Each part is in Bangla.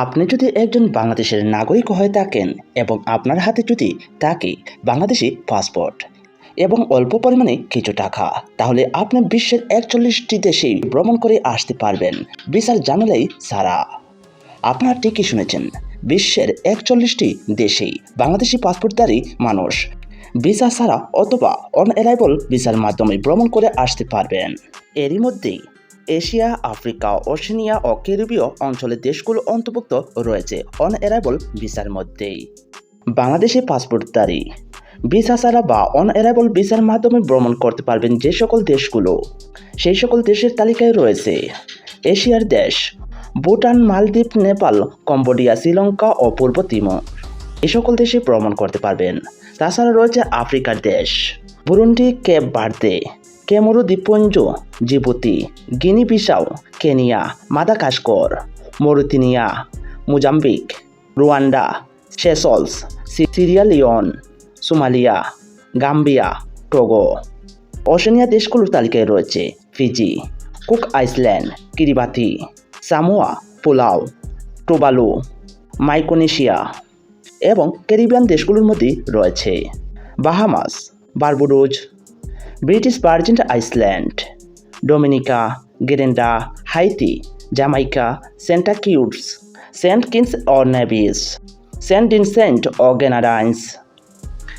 আপনি যদি একজন বাংলাদেশের নাগরিক হয়ে থাকেন এবং আপনার হাতে যদি থাকে বাংলাদেশি পাসপোর্ট এবং অল্প পরিমাণে কিছু টাকা, তাহলে আপনি বিশ্বের একচল্লিশটি দেশেই ভ্রমণ করে আসতে পারবেন বিচার জানালেই সারা আপনার ঠিকই শুনেছেন, বিশ্বের একচল্লিশটি দেশেই বাংলাদেশি পাসপোর্টধারী মানুষ ভিসা ছাড়া অথবা অন অ্যারাইভেল ভিসার মাধ্যমে ভ্রমণ করে আসতে পারবেন। এরই মধ্যেই এশিয়া, আফ্রিকা, ওশেনিয়া ও ক্যারিবীয় অঞ্চলের দেশগুলো অন্তর্ভুক্ত রয়েছে অন অ্যারাইভেল ভিসার মধ্যেই। বাংলাদেশি পাসপোর্টধারী ভিসা ছাড়া বা অন অ্যারাইভেল ভিসার মাধ্যমে ভ্রমণ করতে পারবেন যে সকল দেশগুলো। সেই সকল দেশের তালিকায় রয়েছে এশিয়ার দেশ, ভুটান, মালদ্বীপ, নেপাল, কম্বোডিয়া, শ্রীলঙ্কা ও পূর্ব তিমোর। এ সকল দেশে ভ্রমণ করতে পারবেন। তাছাড়া রয়েছে আফ্রিকার দেশ, বুরুন্ডি, কেপ বার্দে কেমরু দ্বীপপুঞ্জ, Djibouti Guinea Bissau Kenya Madagascar Mauritania, Mozambique, Rwanda, Seychelles Sierra, Leone, Somalia, Gambia, Togo. Oceania দেশগুলোর তালিকায় রয়েছে Fiji, Cook Island Kiribati Samoa, Palau, Tuvalu, Micronesia এবং ক্যারিবিয়ান দেশগুলোর মধ্যে রয়েছে। Bahamas, Barbados British Virgin Island Dominica Grenada Haiti Jamaica Saint Kitts Saint Kitts ও নেভিস সেন্ট ডিনসেন্ট ও গ্রেনাডাইন্স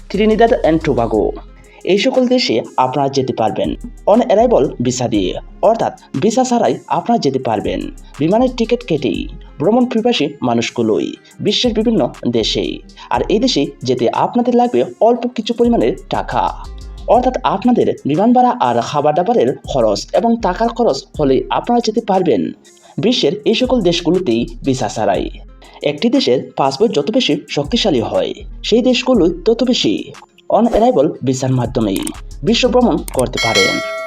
ত্রিনিদাদ অ্যান্ড টোবাগো এই সকল দেশে আপনারা যেতে পারবেন। অন অ্যারাইভেল ভিসা দিয়ে। অর্থাৎ ভিসা ছাড়াই আপনারা যেতে পারবেন। বিমানের টিকিট কেটেই। ভ্রমণ পিপাসী মানুষগুলোই। বিশ্বের বিভিন্ন দেশেই। আর এই দেশে যেতে আপনাদের লাগবে অল্প কিছু পরিমাণের টাকা। অর্থাৎ আপনাদের বিমান ভাড়া আর খাবার দাবারের খরচ এবং টাকার খরচ হলে আপনারা যেতে পারবেন। বিশ্বের এই সকল দেশগুলোতেই ভিসা ছাড়াই। একটি দেশের পাসপোর্ট যত বেশি শক্তিশালী হয়, সেই দেশগুলো তত বেশি অন অ্যারাইভাল ভিসার মাধ্যমেই বিশ্ব ভ্রমণ করতে পারেন।